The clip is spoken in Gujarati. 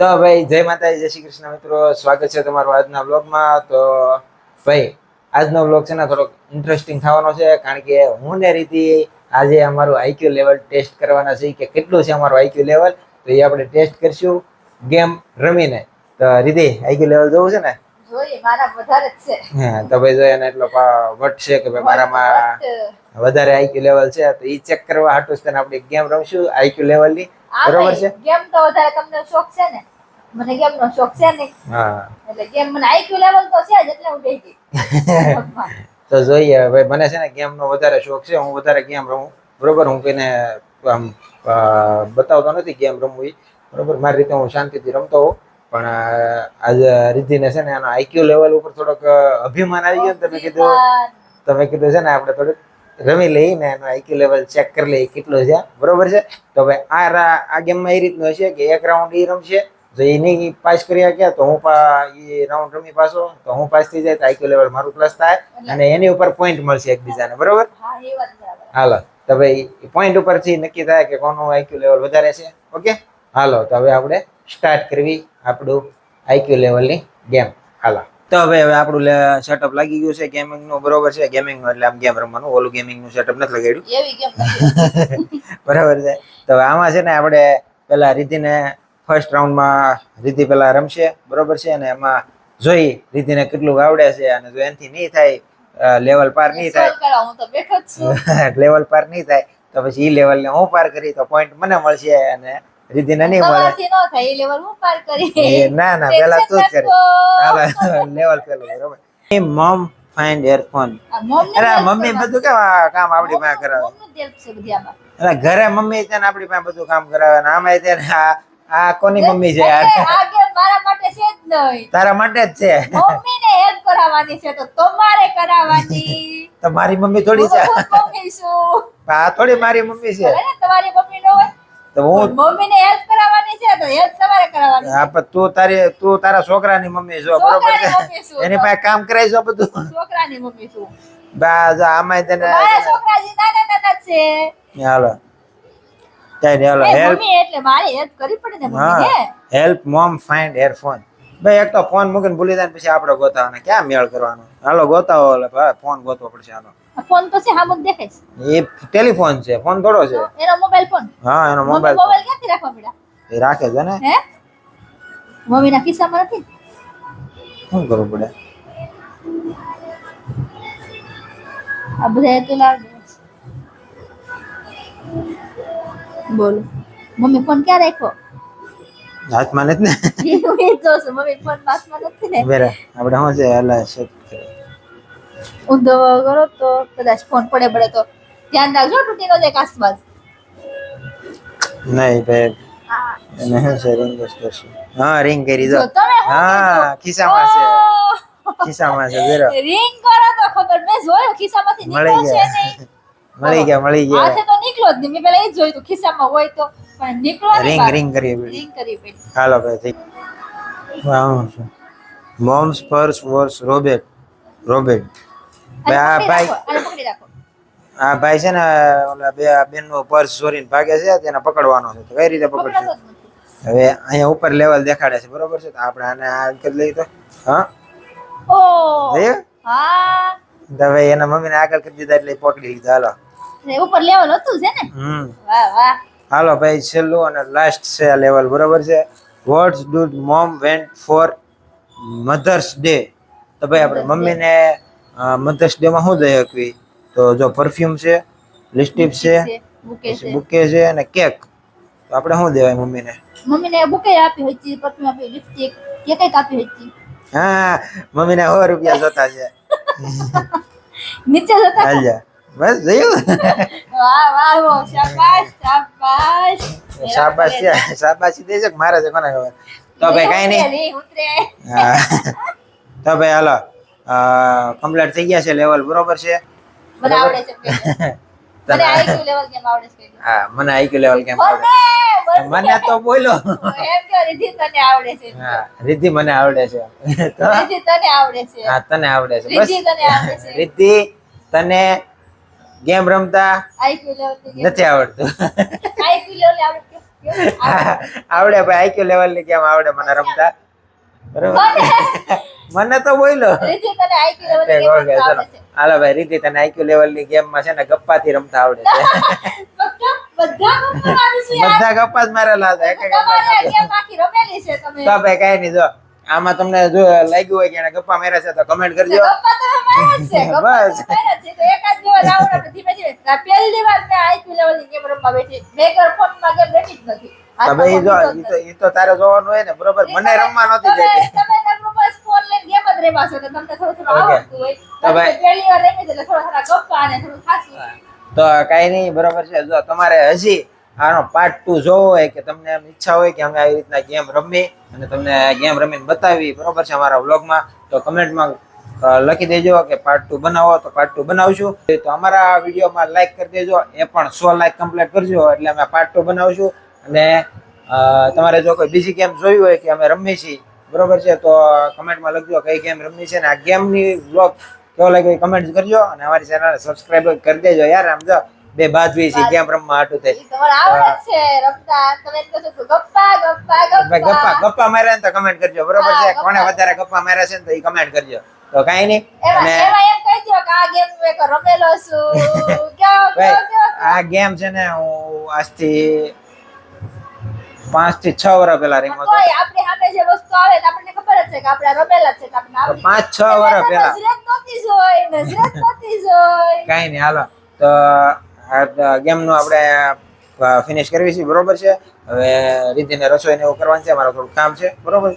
તો ભાઈ જય માતાજી જય શ્રી કૃષ્ણ મિત્રો. સ્વાગત છે તમારું આજના બ્લોગમાં તો ભાઈ આજનો બ્લોગ છે ને થોડોક ઇન્ટરેસ્ટિંગ થવાનો છે કારણ કે હું ને રીતિ આજે અમારું આઈક્યુ લેવલ ટેસ્ટ કરવાના છે કે કેટલું છે અમારું આઈક્યુ લેવલ તો એ આપણે ટેસ્ટ કરશું ગેમ રમીને. તો રીતિ આઈક્યુ લેવલ જોવું છે ને? તો ભાઈ જોઈએ ને એટલો વટ છે કે ભાઈ મારામાં વધારે આઈક્યુ લેવલ છે. તો એ ચેક કરવા હાટું આપણે ગેમ રમશું આઈક્યુ લેવલની બરોબર છે? ગેમ તો વધારે તમને શોખ છે ને? મને ગેમ નો શોખ છે ને? હા. એટલે ગેમ મને આઈક્યુ લેવલ તો છે જ એટલે હું ગઈ. તો જોઈએ ભાઈ મને છે ને ગેમ નો વધારે શોખ છે હું વધારે ગેમ રમું. બરોબર હું કોઈને આમ બતાવતો નથી ગેમ રમવું. બરોબર મારી રીતે હું શાંતિથી રમતો હોઉં. પણ આજે રિદ્ધિને છે ને એનો આઈક્યુ લેવલ ઉપર થોડોક અભિમાન આવી ગયો તમે કીધું. તમે કીધું છે ને આપણે થોડુંક રમી લઈએ ને એનો આઈક્યુ લેવલ ચેક કરી લઈએ કેટલું છે. બરોબર છે? તો ભાઈ આ આ ગેમમાં એ રીતનું હશે કે એક રાઉન્ડ એ રમશે. જો એ નહીં પાસ કરી શક્યા તો હું પા એ રાઉન્ડ રમી પાછો. તો હું પાસ થઈ જાય તો આઈક્યુ લેવલ મારું પ્લસ થાય અને એની ઉપર પોઈન્ટ મળશે એકબીજાને. બરાબર? હાલો. તો ભાઈ પોઈન્ટ ઉપરથી નક્કી થાય કે કોનું આઈક્યુ લેવલ વધારે છે. ઓકે? હાલો. તો હવે આપણે સ્ટાર્ટ કરવી આપણું આઈક્યુ લેવલની ગેમ હાલો. તો હવે હવે આપણું સેટઅપ લાગી ગયું છે ગેમિંગનું બરોબર છે? ગેમિંગનું એટલે આમ ગેમ રમવાનું. ઓલું ગેમિંગનું સેટઅપ નથી લગાડ્યું. બરાબર છે. તો હવે આમાં છે ને આપણે પેલા રીતિને ફર્સ્ટ રાઉન્ડમાં રીતિ પેલા રમશે. બરોબર છે? અને એમાં જોઈ રીતિને કેટલું આવડે છે અને જો એનથી નહીં થાય લેવલ પાર નહીં થાય. લેવલ પાર નહીં થાય તો પછી ઈ લેવલ ને હું પાર કરી તો પોઈન્ટ મને મળશે અને રીતિને નહીં મળે તમારાથી થાય લેવલ હું પાર કરી. ના ના પેલા તું જ કરે. લેવલ પેલું બરોબર. મમ ફાઇન્ડ એરફોન અરે મમ્મી બધું કેમ કામ આપણી પાસે કરાવે. અરે ઘરે મમ્મી છે ને આપણી પાસે બધું કામ કરાવે ને આમાં છે ને આ કોની મમ્મી છે? મારા માટે છે જ નહીં. તારા માટે જ છે? મમ્મીને હેલ્પ કરાવવાની છે તો તમારે કરાવવાની. તો મારી મમ્મી થોડી છે. મમ્મી છું. આ થોડી મારી મમ્મી છે. તમારી મમ્મી ન હોય તો હું મમ્મીને હેલ્પ કરાવવાની છે તો હેલ્પ તમારે કરાવવાની આ પણ તું તારી તું તારા છોકરાની મમ્મી છો બરોબર એની પાસે કામ કરાય છો બધું? છોકરાની મમ્મી છું. બા આમાં તને મારા છોકરાજી નાના નાના છે. હાલો. હેલ્પ એટલે મારે હેલ્પ કરવી પડે ને મમ્મીને. હા હેલ્પ મોમ ફાઇન્ડ એરફોન ભાઈ એક તો ફોન મૂકીને ભૂલી જાય ને પછી આપણે ગોતાવાનો. ક્યાં મેળ કરવાનો? હાલો ગોતાવો એટલે ભાઈ ફોન ગોતવો પડશે હાલો. ફોન તો છે હામુક છે. એ ટેલિફોન છે ફોન થોડો છે. એનો મોબાઈલ ફોન. હા એનો મોબાઈલ મોબાઈલ ક્યાંથી રાખવા પડ્યા? એ રાખે છે ને? હે? મમ્મીના ખિસ્સામાં નથી? શું કરવું પડે? આ બધા તો લાગે બોલો. મમ્મી ફોન ક્યાં રાખ્યો? હાથમાં નથી ને? હું જ મમ્મી ફોન હાથમાં નથી ને? બેરે આપણે શું છે હલા શેક ઊંધો કરો તો કદાચ ફોન પડે પડે તો. ધ્યાન રાખજો તૂટી ન જાય આસપાસ નહીં ભાઈ. એને શું છે રિંગ હા રિંગ કરી દો. હા ખિસ્સામાં છે. ખિસ્સામાં છે બેરો રિંગ કરો તો ખબર મેં જોયો ખિસ્સામાંથી મળી નીકળ્યો છે નહીં. મળી ગયા મળી હાથે ગયા તો નીકળ્યો જ નહીં. મેં પેલા એ જોયું તો ખિસ્સામાં હોય તો. પણ નીકળો રિંગ રિંગ કરી રિંગ કરી હાલો ભાઈ થઈ વાહ છે મોમ્સ પર્સ વોર્સ રોબેટ રોબેટ ભાઈ આ ભાઈ આ ભાઈ છે ને ઓલા બે બેનનું પર્સ ચોરીને ભાગે છે તેને પકડવાનો છે. તો કઈ રીતે પકડશે? હવે અહીંયા ઉપર લેવલ દેખાડે છે બરોબર છે? તો આપણે આને આ કરી લઈએ તો. હા? ઓ! હા. તો હવે એના મમ્મીને આગળ કરી દીધા એટલે પકડી લીધા હાલો. ઉપર લેવલ હતું છે ને? હમ. વાહ વાહ. હાલો ભાઈ છેલ્લું અને લાસ્ટ છે આ લેવલ બરોબર છે? What's dude mom went for mother's day તો ભાઈ આપણે મમ્મીને મધર્સ ડેમાં શું દઈ શકવી? તો જો પરફ્યુમ છે લિપસ્ટિક છે બુકે છે. અને કેક તો આપણે શું દેવાય મમ્મીને? મમ્મીને બુકે આપી છે પરફ્યુમ આપી લિપસ્ટિક કે કંઈક આપી છે હા મમ્મીને સો રૂપિયા જોતા છે. નીચે જતા બસ જોયું? વાહ વાહ શાબાશ શાબાશ. શાબાશ શાબાશી દે છે કે મારે છે? કોને ખબર? તો ભાઈ કાંઈ નહીં. તો ભાઈ હાલો કમ્પ્લીટ થઈ ગયા છે લેવલ બરોબર છે? મને આવડે છે હા મને આઈક્યુ લેવલ કેમ આવડે? મને તો બોલો. એમ તને આવડે છે હા રિદ્ધિ મને આવડે છે. તને આવડે છે. હા તને આવડે છે. બસ. રિદ્ધિ તને ગેમ રમતા? નથી આવડતું. આવડે ભાઈ આઈક્યુ લેવલની ગેમ આવડે મને રમતા? બરોબર? મને તો આવડે હાલો ભાઈ રીતિ તને આઈક્યુ લેવલની ગેમમાં છે ને ગપ્પા થી રમતા આવડે છે. બધા ગપ્પા જ મારેલા હતા તો ભાઈ કઈ નહીં જો. આમાં તમને જો લાગ્યું હોય કે એને ગપ્પા માર્યા છે તો કમેન્ટ કરજો. ગપ્પા તો જ છે ગપ્પા બસ. તો માર્યા છે. તો એકાદ દિવસ આવો આપણે ધીમે ધીમે પહેલી વાર મેં IQ level ની રમવા બેઠી. મેં ફોનમાં game બેઠી જ નથી. તો ભાઈ જો ઈ તો ઈ તો તારે જોવાનું હોય ને બરોબર. મને રમવા નહોતી તમે તમે બસ ફોન લઈને game જ રમ્યા છો તો તમને થોડું થોડું આવડતું હોય. તો પહેલી વાર રમી એટલે થોડા થોડા ગપ્પા અને થોડું ખાસું. તો કઈ નહીં બરોબર છે. જો તમારે હજી આનો પાર્ટ ટુ જોવો હોય કે તમને એમ ઈચ્છા હોય કે અમે આવી રીતના ગેમ રમી અને તમને ગેમ રમીને બતાવી બરોબર છે અમારા વ્લોગમાં, તો કમેન્ટમાં લખી દેજો કે પાર્ટ ટુ બનાવો, તો પાર્ટ ટુ બનાવશું. તો અમારા વિડીયોમાં લાઇક કરી દેજો, એ પણ સો લાઇક કમ્પ્લીટ કરજો, એટલે અમે પાર્ટ ટુ બનાવશું. અને તમારે જો કોઈ બીજી ગેમ જોઈ હોય કે અમે રમી છીએ, બરોબર છે, તો કમેન્ટમાં લખજો કઈ ગેમ રમી છે ને આ ગેમની વ્લોગ કેવો લાગ્યો કમેન્ટ કરજો અને અમારી ચેનલને સબસ્ક્રાઈબ કરી દેજો. યાર, આમ જો બે બાજવી છે ગેમ રમવા હાટું કે ગપ્પા ગપ્પા ભાઈ ગપ્પા ગપ્પા. ગપ્પા માર્યા ને તો કમેન્ટ કરજો બરોબર છે. કોને વધારે ગપ્પા માર્યા છે ને તો એ કમેન્ટ કરજો. તો કાંઈ નહીં અને આ ગેમ છું. ને હું આજથી પાંચથી છ વર્ષ પેલા રમ્યો હતો. આપણી સામે જે વસ્તુ આવે તો આપણને ખબર જ છે કે આપણે રમેલા છે કે આપણને પાંચ છ જાય. વર્ષ પેલા પહેલા. નજરે નહોતી જોઈ નજરે નહોતી જોઈ કાંઈ નહીં હાલો. તો ગેમનું આપણે ફિનિશ કરવી છે, બરોબર છે? હવે રીતિને રસોઈને એવું કરવાનું છે મારું થોડું કામ છે, બરોબર